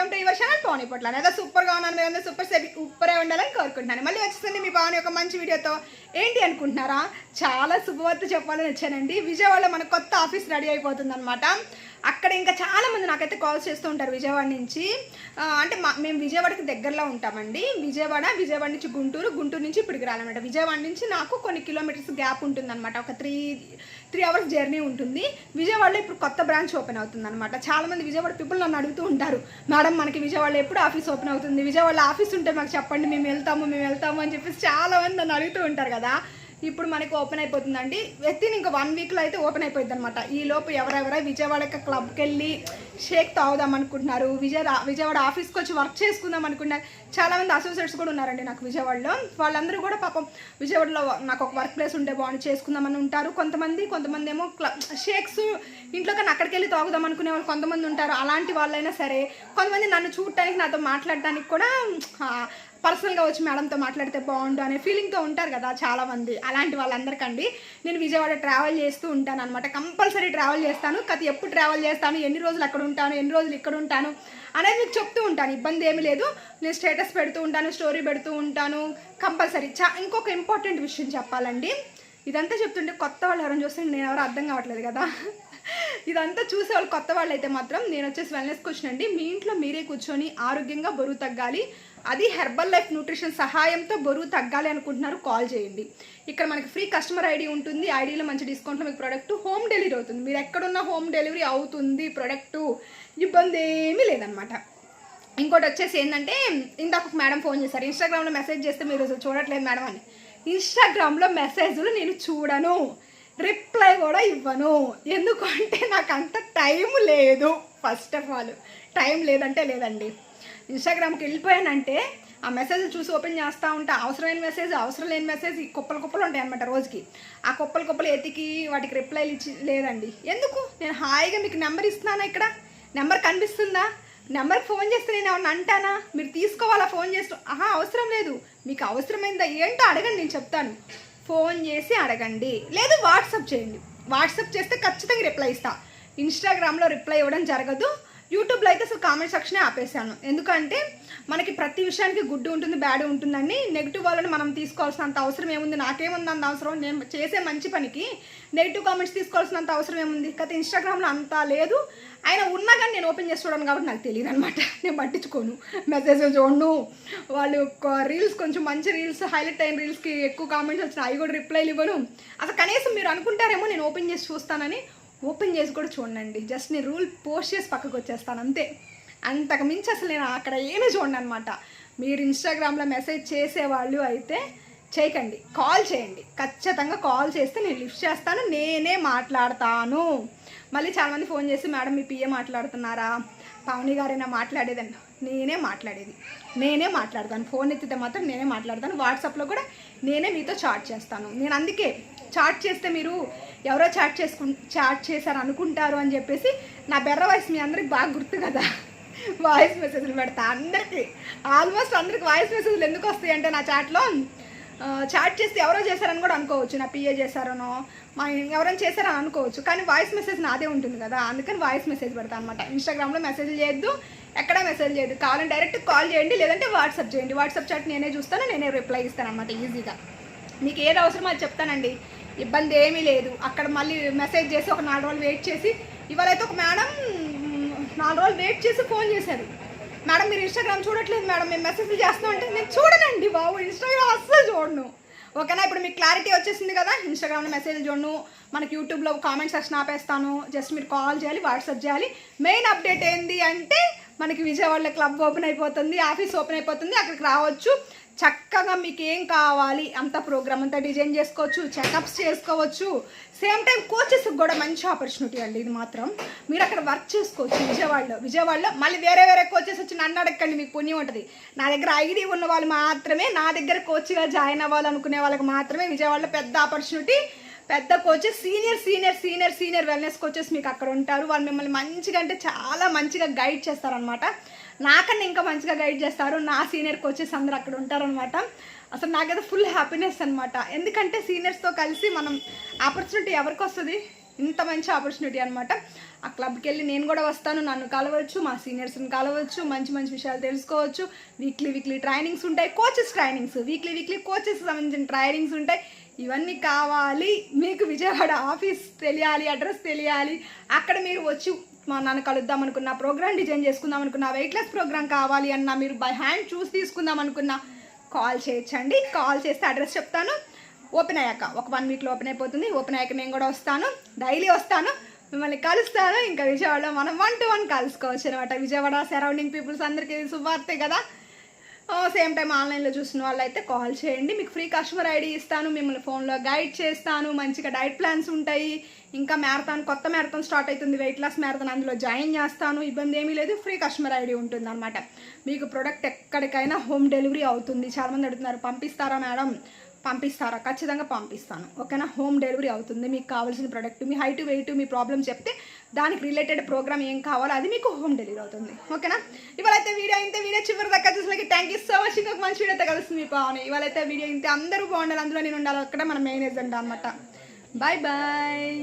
Welcome to your channel Pavan ఇప్పట్లో ఏదో సూపర్గా ఉన్నాను. మీరు అందరూ సూపర్ సేపి ఉప్పరే ఉండాలని కోరుకుంటున్నాను. మళ్ళీ వచ్చేసింది మీ పవన్ ఒక మంచి వీడియోతో. ఏంటి అనుకుంటున్నారా? చాలా శుభవార్త చెప్పాలని వచ్చానండి. విజయవాడలో మన కొత్త ఆఫీస్ రెడీ అయిపోతుంది అనమాట అక్కడ ఇంకా చాలామంది నాకైతే కాల్స్ చేస్తూ ఉంటారు విజయవాడ నుంచి. అంటే మా మేము విజయవాడకి దగ్గరలో ఉంటామండి. విజయవాడ విజయవాడ నుంచి గుంటూరు గుంటూరు నుంచి ఇప్పటికి రాలన్నమాట విజయవాడ నుంచి నాకు కొన్ని కిలోమీటర్స్ గ్యాప్ ఉంటుందన్నమాట. ఒక త్రీ త్రీ అవర్స్ జర్నీ ఉంటుంది. విజయవాడలో ఇప్పుడు కొత్త బ్రాంచ్ ఓపెన్ అవుతుంది అనమాట విజయవాడ పీపుల్ నన్ను అడుగుతూ ఉంటారు మేడం మనకి విజయవాడలో ఎప్పుడు ఆఫీస్ ఓపెన్ అవుతుంది? విజయవాడలో ఆఫీస్ ఉంటే మాకు చెప్పండి. మేము వెళ్తాము మేము వెళ్తాము అని చెప్పేసి చాలా మంది నన్ను అడుగుతూ ఉంటారు కదా. ఇప్పుడు మనకి ఓపెన్ అయిపోతుందండి. వితిన్ ఇంకా వన్ వీక్లో అయితే ఓపెన్ అయిపోయింది అనమాట ఈ లోపు ఎవరెవరో విజయవాడ క్లబ్కి వెళ్ళి షేక్ తాగుదాం అనుకుంటున్నారు. విజయ విజయవాడ ఆఫీస్కి వచ్చి వర్క్ చేసుకుందాం అనుకుంటున్నారు. చాలా మంది అసోసియేట్స్ కూడా ఉన్నారండి నాకు విజయవాడలో. వాళ్ళందరూ కూడా పాపం విజయవాడలో నాకు ఒక వర్క్ ప్లేస్ ఉంటే బాగుంది చేసుకుందామని ఉంటారు. కొంతమంది కొంతమంది ఏమో క్లబ్ షేక్స్ ఇంట్లో కానీ అక్కడికి వెళ్ళి తాగుదాం అనుకునే వాళ్ళు కొంతమంది ఉంటారు. అలాంటి వాళ్ళైనా సరే కొంతమంది నన్ను చూడటానికి నాతో మాట్లాడడానికి కూడా పర్సనల్గా వచ్చి మేడంతో మాట్లాడితే బాగుండు అనే ఫీలింగ్తో ఉంటారు కదా చాలామంది. అలాంటి వాళ్ళందరికండి. నేను విజయవాడ ట్రావెల్ చేస్తూ ఉంటాను అనమాట కంపల్సరీ ట్రావెల్ చేస్తాను. కథ ఎప్పుడు ట్రావెల్ చేస్తాను? ఎన్ని రోజులు అక్కడ ఉంటాను? ఎన్ని రోజులు ఇక్కడ ఉంటాను? అనేది మీకు చెప్తూ ఉంటాను. ఇబ్బంది ఏమీ లేదు. నేను స్టేటస్ పెడుతూ ఉంటాను స్టోరీ పెడుతూ ఉంటాను. కంపల్సరీ. చా ఇంకొక ఇంపార్టెంట్ విషయం చెప్పాలండి. ఇదంతా చెప్తుంటే కొత్త వాళ్ళు ఎవరైనా చూస్తే నేను ఎవరు అర్థం కావట్లేదు కదా. ఇదంతా చూసే వాళ్ళు కొత్త వాళ్ళు అయితే మాత్రం నేను వచ్చేసి వెల్నెస్కి వచ్చినండి మీ ఇంట్లో మీరే కూర్చొని ఆరోగ్యంగా బరువు తగ్గాలి. అది హెర్బల్ లైఫ్ న్యూట్రిషన్ సహాయంతో బరువు తగ్గాలి అనుకుంటున్నారు కాల్ చేయండి. ఇక్కడ మనకి ఫ్రీ కస్టమర్ ఐడి ఉంటుంది. ఐడీలో మంచి డిస్కౌంట్లో మీకు ప్రోడక్ట్ హోమ్ డెలివరీ అవుతుంది. మీరు ఎక్కడున్న హోమ్ డెలివరీ అవుతుంది ప్రోడక్ట్ ఇబ్బంది ఏమీ లేదనమాట ఇంకోటి వచ్చేసి ఏంటంటే ఇందాక ఒక మేడం ఫోన్ చేశారు. ఇన్స్టాగ్రామ్లో మెసేజ్ చేస్తే మీరు చూడట్లేదు మేడం అని. ఇన్స్టాగ్రామ్లో మెసేజ్లు నేను చూడను. రిప్లై కూడా ఇవ్వను. ఎందుకంటే నాకు అంత టైం లేదు ఫస్ట్ ఆఫ్ ఆల్. టైం లేదంటే లేదండి. ఇన్స్టాగ్రామ్కి వెళ్ళిపోయానంటే ఆ మెసేజ్ చూసి ఓపెన్ చేస్తూ ఉంటా. అవసరమైన మెసేజ్ అవసరం లేని మెసేజ్ ఈ కుప్పలు కుప్పలు ఉంటాయి అనమాట రోజుకి. ఆ కుప్పలు కుప్పలు ఎతికి వాటికి రిప్లైలు ఇచ్చి లేదండి. ఎందుకు? నేను హాయిగా మీకు నెంబర్ ఇస్తున్నానా ఇక్కడ? నెంబర్ కనిపిస్తుందా? నెంబర్కి ఫోన్ చేస్తే నేను ఏమన్నా అంటానా? మీరు తీసుకోవాలా ఫోన్ చేస్తూ? ఆహా అవసరం లేదు. మీకు అవసరమైందా ఏంటో అడగండి నేను చెప్తాను. ఫోన్ చేసి అడగండి. లేదు వాట్సాప్ చేయండి. వాట్సాప్ చేస్తే ఖచ్చితంగా రిప్లై ఇస్తా. ఇన్స్టాగ్రామ్లో రిప్లై ఇవ్వడం జరగదు. యూట్యూబ్లో అయితే అసలు కామెంట్ సెక్షనే ఆపేసాను ఎందుకంటే మనకి ప్రతి విషయానికి గుడ్ ఉంటుంది బ్యాడ్ ఉంటుందండి. నెగిటివ్ వాళ్ళని మనం తీసుకోవాల్సినంత అవసరం ఏముంది? నాకేముంది అంత అవసరం? నేను చేసే మంచి పనికి నెగిటివ్ కామెంట్స్ తీసుకోవాల్సినంత అవసరం ఏముంది? కాకపోతే ఇన్స్టాగ్రామ్లో అంతా లేదు. ఆయన ఉన్నా కానీ నేను ఓపెన్ చేసి చూడను కాబట్టి నాకు తెలియదు అనమాట నేను పట్టించుకోను. మెసేజ్ చూడను. వాళ్ళు రీల్స్ కొంచెం మంచి రీల్స్ హైలైట్ అయిన రీల్స్కి ఎక్కువ కామెంట్స్ వచ్చినా అవి కూడా రిప్లైలు ఇవ్వను. అసలు కనీసం మీరు అనుకుంటారేమో నేను ఓపెన్ చేసి చూస్తానని. ఓపెన్ చేసి కూడా చూడండి. జస్ట్ నేను రూల్ పోస్ట్ చేసి పక్కకు వచ్చేస్తాను అంతే. అంతకు మించి అసలు నేను అక్కడ ఏమీ చూడండి అనమాట మీరు ఇన్స్టాగ్రామ్లో మెసేజ్ చేసేవాళ్ళు అయితే చేయకండి. కాల్ చేయండి. ఖచ్చితంగా కాల్ చేస్తే నేను లిఫ్ట్ చేస్తాను నేనే మాట్లాడతాను. మళ్ళీ చాలామంది ఫోన్ చేసి మేడం మీ పిఏ మాట్లాడుతున్నారా? పావని గారైనా మాట్లాడేదండి నేనే మాట్లాడేది. నేనే మాట్లాడతాను. ఫోన్ ఎత్తితే మాత్రం నేనే మాట్లాడతాను. వాట్సాప్లో కూడా నేనే మీతో చాట్ చేస్తాను. నేను అందుకే చాట్ చేస్తే మీరు ఎవరో చాట్ చేసుకు చాట్ చేశారు అనుకుంటారు అని చెప్పేసి నా బెర్ర వాయిస్ మీ అందరికి బాగా గుర్తు కదా? వాయిస్ మెసేజ్లు పెడతా అందరికీ. ఆల్మోస్ట్ అందరికి వాయిస్ మెసేజ్లు ఎందుకు వస్తాయి అంటే నా చాట్లో చాట్ చేస్తే ఎవరో చేశారని కూడా అనుకోవచ్చు. నా పిఏ చేశారనో మా ఎవరైనా చేశారని అనుకోవచ్చు. కానీ వాయిస్ మెసేజ్ నాదే ఉంటుంది కదా? అందుకని వాయిస్ మెసేజ్ పెడతా అనమాట ఇన్స్టాగ్రామ్లో మెసేజ్ చేయొద్దు. ఎక్కడ మెసేజ్ చేయదు కావాలంటే డైరెక్ట్ కాల్ చేయండి లేదంటే వాట్సాప్ చేయండి. వాట్సాప్ చాట్ నేనే చూస్తాను నేనే రిప్లై ఇస్తాను అనమాట ఈజీగా. మీకు ఏది అవసరమో అది చెప్తానండి. ఇబ్బంది ఏమీ లేదు. అక్కడ మళ్ళీ మెసేజ్ చేసి ఒక నాలుగు రోజులు వెయిట్ చేసి ఇవాళైతే ఒక మేడం నాలుగు రోజులు వెయిట్ చేసి ఫోన్ చేశారు. మేడం మీరు ఇన్స్టాగ్రామ్ చూడట్లేదు మేడం మేము మెసేజ్లు చేస్తాం అంటే నేను చూడనండి బాబు. ఇన్స్టాగ్రామ్ అస్సలు చూడను. ఓకేనా ఇప్పుడు మీకు క్లారిటీ వచ్చేసింది కదా ఇన్స్టాగ్రామ్లో మెసేజ్ చూడను. మనకి యూట్యూబ్లో కామెంట్ సెక్షన్ ఆపేస్తాను. జస్ట్ మీరు కాల్ చేయాలి వాట్సాప్ చేయాలి. మెయిన్ అప్డేట్ ఏంటి అంటే మనకి విజయవాడలో క్లబ్ ఓపెన్ అయిపోతుంది ఆఫీస్ ఓపెన్ అయిపోతుంది అక్కడికి రావచ్చు. చక్కగా మీకు ఏం కావాలి అంత ప్రోగ్రామ్ అంతా డిజైన్ చేసుకోవచ్చు చెకప్స్ చేసుకోవచ్చు. సేమ్ టైం కోచెస్కి కూడా మంచి ఆపర్చునిటీ అండి ఇది మాత్రం. మీరు అక్కడ వర్క్ చేసుకోవచ్చు విజయవాడలో. విజయవాడలో మళ్ళీ వేరే వేరే కోచెస్ వచ్చి నన్ను అడగండి మీకు పుణ్యం ఉంటుంది. నా దగ్గర ఐడి ఉన్న వాళ్ళు మాత్రమే నా దగ్గర కోచ్గా జాయిన్ అవ్వాలనుకునే వాళ్ళకి మాత్రమే విజయవాడలో పెద్ద ఆపర్చునిటీ పెద్ద coaches senior senior senior senior wellness coaches మీకు అక్కడ ఉంటారు. వాళ్ళు మిమ్మల్ని మంచిగా అంటే చాలా మంచిగా గైడ్ చేస్తారనమాట నాకన్నా ఇంకా మంచిగా గైడ్ చేస్తారు. నా సీనియర్ కోచెస్ అందరు అక్కడ ఉంటారనమాట అసలు నాకైతే ఫుల్ హ్యాపీనెస్ అనమాట ఎందుకంటే సీనియర్స్తో కలిసి మనం ఆపర్చునిటీ ఎవరికి వస్తుంది? ఇంత మంచి ఆపర్చునిటీ అనమాట ఆ క్లబ్కి వెళ్ళి నేను కూడా వస్తాను. నన్ను కలవచ్చు మా సీనియర్స్ని కలవచ్చు మంచి మంచి విషయాలు తెలుసుకోవచ్చు. వీక్లీ వీక్లీ ట్రైనింగ్స్ ఉంటాయి. Coaches trainings weekly weekly coaches సంబంధించిన ట్రైనింగ్స్ ఉంటాయి. ఇవన్నీ కావాలి. మీకు విజయవాడ ఆఫీస్ తెలియాలి అడ్రస్ తెలియాలి. అక్కడ మీరు వచ్చి మా నన్ను కలుద్దాం అనుకున్న ప్రోగ్రామ్ డిజైన్ చేసుకుందాం అనుకున్న వెయిట్ లెస్ ప్రోగ్రామ్ కావాలి అన్న మీరు బై హ్యాండ్ చూసి తీసుకుందాం అనుకున్న కాల్ చేయొచ్చండి. కాల్ చేస్తే అడ్రస్ చెప్తాను. ఓపెన్ అయ్యాక ఒక వన్ వీక్లో ఓపెన్ అయిపోతుంది. ఓపెన్ అయ్యాక నేను కూడా వస్తాను. డైలీ వస్తాను. మిమ్మల్ని కలుస్తాను. ఇంకా విజయవాడలో మనం వన్ టు వన్ కలుసుకోవచ్చు అనమాట. విజయవాడ సరౌండింగ్ పీపుల్స్ అందరికీ ఇది కదా. సేమ్ టైం ఆన్లైన్లో చూసిన వాళ్ళైతే కాల్ చేయండి. మీకు ఫ్రీ కస్టమర్ ఐడి ఇస్తాను మిమ్మల్ని ఫోన్లో గైడ్ చేస్తాను. మంచిగా డైట్ ప్లాన్స్ ఉంటాయి. ఇంకా మ్యారథాన్ కొత్త మ్యారథాన్ స్టార్ట్ అవుతుంది. వెయిట్ లాస్ మ్యారథాన్ అందులో జాయిన్ చేస్తాను. ఇబ్బంది ఏమీ లేదు. ఫ్రీ కస్టమర్ ఐడి ఉంటుంది అనమాట మీకు ప్రొడక్ట్ ఎక్కడికైనా హోమ్ డెలివరీ అవుతుంది. చాలామంది అడుగుతున్నారు పంపిస్తారా మేడం పంపిస్తారా? ఖచ్చితంగా పంపిస్తాను. ఓకేనా? హోమ్ డెలివరీ అవుతుంది. మీకు కావాల్సిన ప్రోడక్ట్ మీ హైట్ వెయిట్ మీ ప్రాబ్లమ్ చెప్తే దానికి రిలేటెడ్ ప్రోగ్రామ్ ఏం కావాలో అది మీకు హోమ్ డెలివరీ అవుతుంది. ఓకేనా? ఇవాళైతే వీడియో అయితే వీడియో చివరి దాకా చూసినకి థ్యాంక్ యూ సో మచ్ ఇంకొక మంచి వీడియోతో కలుస్తుంది మీ పావని. ఇవాళైతే వీడియో ఇంతే. అందరూ బాగుండాలి. అందులో నేను ఉండాలి. అక్కడ మన మెయిన్ ఎజెండా అనమాట బాయ్ బాయ్